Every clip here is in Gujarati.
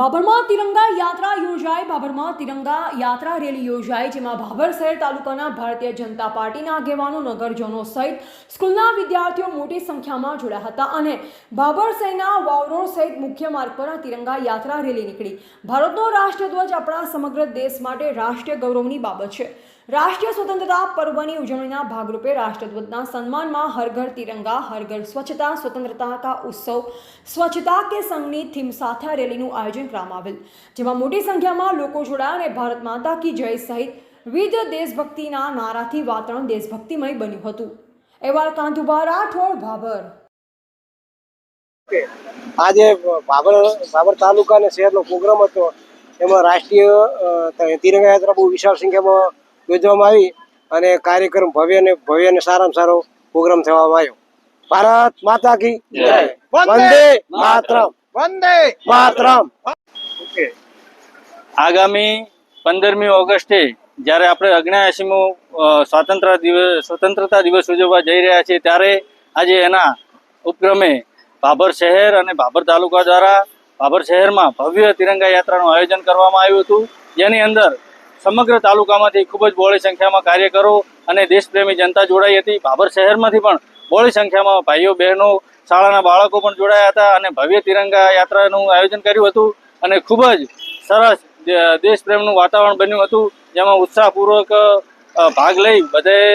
બાબરમાં તિરંગા યાત્રા યોજાઈ બાબરમાં તિરંગા યાત્રા રેલી યોજાઈ જેમાં ભાભર શહેર તાલુકાના ભારતીય જનતા પાર્ટીના આગેવાનો, નગરજનો સહિત સ્કૂલના વિદ્યાર્થીઓ મોટી સંખ્યામાં જોડાયા હતા અને બાબર શહેરના વાવરોડ સહિત મુખ્ય માર્ગ પર તિરંગા યાત્રા રેલી નીકળી. ભારતનો રાષ્ટ્રધ્વજ આપણા સમગ્ર દેશ માટે રાષ્ટ્રીય ગૌરવની બાબત છે. રાષ્ટ્રીય સ્વતંત્રતા પર્વની ઉજવણીના ભાગરૂપે રાષ્ટ્રધ્વજના સન્માનમાં હર ઘર તિરંગા, હર ઘર સ્વચ્છતા, સ્વતંત્રતા કા ઉત્સવ, સ્વચ્છતા કે સંઘની થીમ સાથે રેલીનું આયોજન કરવામાં આવેલ જેમાં મોટી સંખ્યામાં લોકો જોડાયા અને ભારત માતા કી જય સહિત વિવિધ દેશભક્તિના નારાથી વાતાવરણ દેશભક્તિમય બન્યું હતું. એવા કાંતુભા રાઠોડ ભાભર. આજે ભાભર ભાભર તાલુકા અને શહેરનો પ્રોગ્રામ હતો. એમાં રાષ્ટ્રીય તિરંગા યાત્રા બહુ વિશાળ સંખ્યામાં યોજવામાં આવી અને કાર્યક્રમ ભવ્ય ને ભવ્ય ને સારામાં સારો પ્રોગ્રામ થવામાં આવ્યો. ભારત માતા કી જય. વંદે માતરમ. વંદે. માતરમ. આગામી પંદરમી ઓગસ્ટે જ્યારે આપણે અગ્નાયાસીમો સ્વાતંત્ર દિવસ સ્વતંત્રતા દિવસ ઉજવવા જઈ રહ્યા છીએ ત્યારે આજે એના ઉપક્રમે ભાભર શહેર અને ભાભર તાલુકા દ્વારા ભાભર શહેરમાં ભવ્ય તિરંગા યાત્રાનું આયોજન કરવામાં આવ્યું હતું. જેની અંદર સમગ્ર તાલુકામાંથી ખૂબ જ બહોળી સંખ્યામાં કાર્યકરો અને દેશપ્રેમી જનતા જોડાઈ હતી. ભાભર શહેરમાંથી પણ બહોળી સંખ્યામાં ભાઈઓ બહેનો શાળાના બાળકો પણ જોડાયા હતા અને ભવ્ય તિરંગા યાત્રાનું આયોજન કર્યું હતું અને ખૂબ જ સરસ દેશપ્રેમનું વાતાવરણ બન્યું હતું. જેમાં ઉત્સાહપૂર્વક ભાગ લઈ બધાએ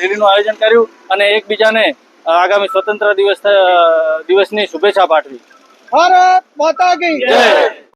રેલીનું આયોજન કર્યું અને એકબીજાને આગામી સ્વતંત્ર દિવસ દિવસની શુભેચ્છા પાઠવી. ભારત માતા કી જય!